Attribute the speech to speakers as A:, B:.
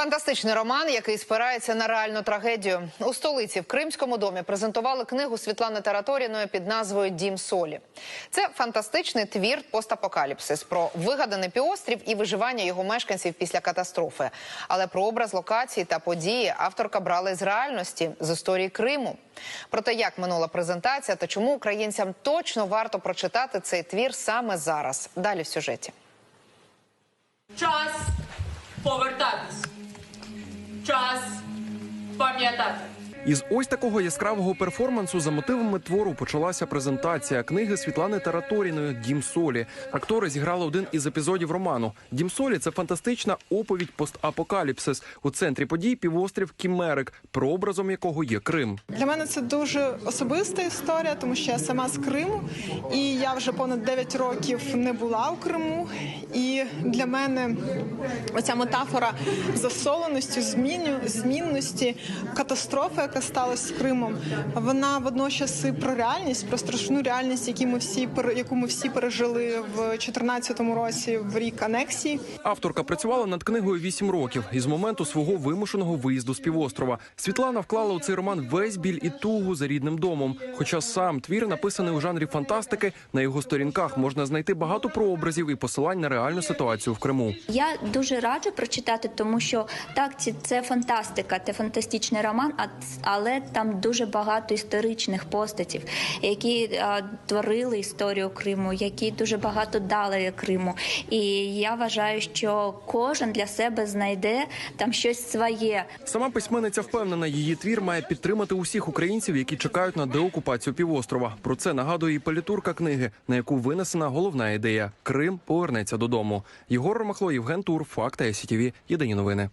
A: Фантастичний роман, який спирається на реальну трагедію. У столиці в Кримському домі презентували книгу Світлани Тараторіної під назвою Дім Солі. Це фантастичний твір постапокаліпсис про вигаданий півострів і виживання його мешканців після катастрофи. Але про образ локації та події авторка брала з реальності з історії Криму. Про те, як минула презентація та чому українцям точно варто прочитати цей твір саме зараз. Далі в сюжеті.
B: Час trust from.
C: Із ось такого яскравого перформансу за мотивами твору почалася презентація книги Світлани Тараторіної Дім Солі. Актори зіграли один із епізодів роману. Дім Солі це фантастична оповідь постапокаліпсис. У центрі подій півострів Кімерик, прообразом якого є Крим.
D: Для мене це дуже особиста історія, тому що я сама з Криму, і я вже понад 9 років не була у Криму. І для мене оця метафора засоленості, змінності, катастрофи, яка сталася з Кримом, вона водночас і про реальність, про страшну реальність, яку ми всі яку ми всі пережили в 2014 році, в рік анексії.
C: Авторка працювала над книгою вісім років із моменту свого вимушеного виїзду з півострова. Світлана вклала у цей роман весь біль і тугу за рідним домом. Хоча сам твір написаний у жанрі фантастики, на його сторінках можна знайти багато прообразів і посилань на реальну ситуацію в Криму.
E: Я дуже раджу прочитати, тому що так, ці- це фантастика, це фантастичний роман, а- але там дуже багато історичних постатів, які творили історію Криму, які дуже багато дали Криму. І я вважаю, що кожен для себе знайде там щось своє.
C: Сама письменниця впевнена, її твір має підтримати усіх українців, які чекають на деокупацію півострова. Про це нагадує і політурка книги, на яку винесена головна ідея: Крим повернеться додому. Єгор Ромахло, Євген Тур, Факти СІТІВІ. Єдині новини.